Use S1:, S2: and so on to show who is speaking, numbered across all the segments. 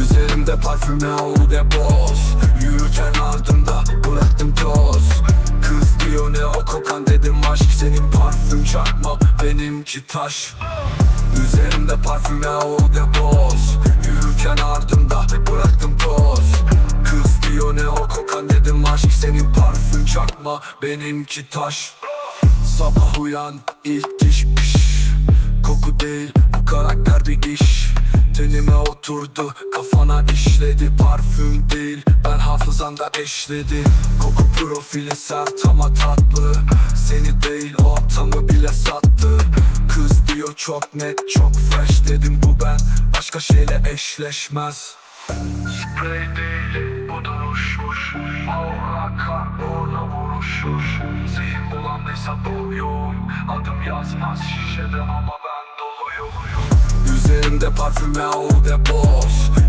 S1: Üzerimde parfüm ya de boz Yürürken ardımda bıraktım toz. Kız diyor ne o kokan dedim aşk Senin parfüm çakma benimki taş. Üzerimde parfüm ya de boz Yürürken ardımda bıraktım toz. Kız diyor ne o kokan dedim aşk Senin parfüm çakma benimki taş Sabah uyan ilk diş piş. Koku değil bu karakter bir iş Tenime oturdu kafana işledi. Parfüm değil ben hafızanda eşledi Koku profili sert ama tatlı. Seni değil o atamı bile sattı. Kız diyor çok net çok fresh. Dedim bu ben başka şeyle eşleşmez.
S2: Sprey değil bu duruşmuş Aura vuruşur Zihin bulandıysa bu yoğun Adım yazmaz şişede ama ben doluyum
S1: Üzerimde parfüm ve o de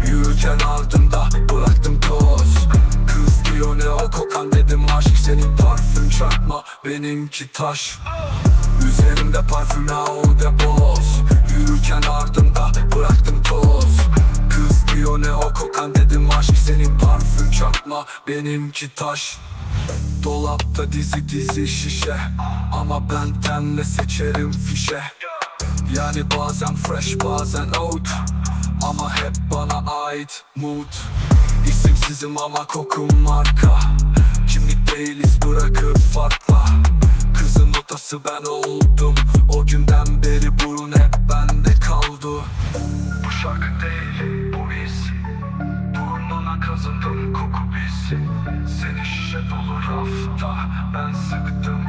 S1: Yürürken ardımda bıraktım toz. Kız diyor ne o kokan? dedim aşk Senin parfüm çakma benimki taş. Üzerimde parfüm ve o de boz Yürürken ardımda bıraktım çakma benimki taş. Dolapta dizi dizi şişe. Ama ben tenle seçerim fişe. Yani bazen fresh bazen out. Ama hep bana ait mood. İsimsizim ama kokum marka. Kimlik değiliz bırakıp farkla. Kızın notası ben oldum. O günden beri
S2: rafta Ben sıktım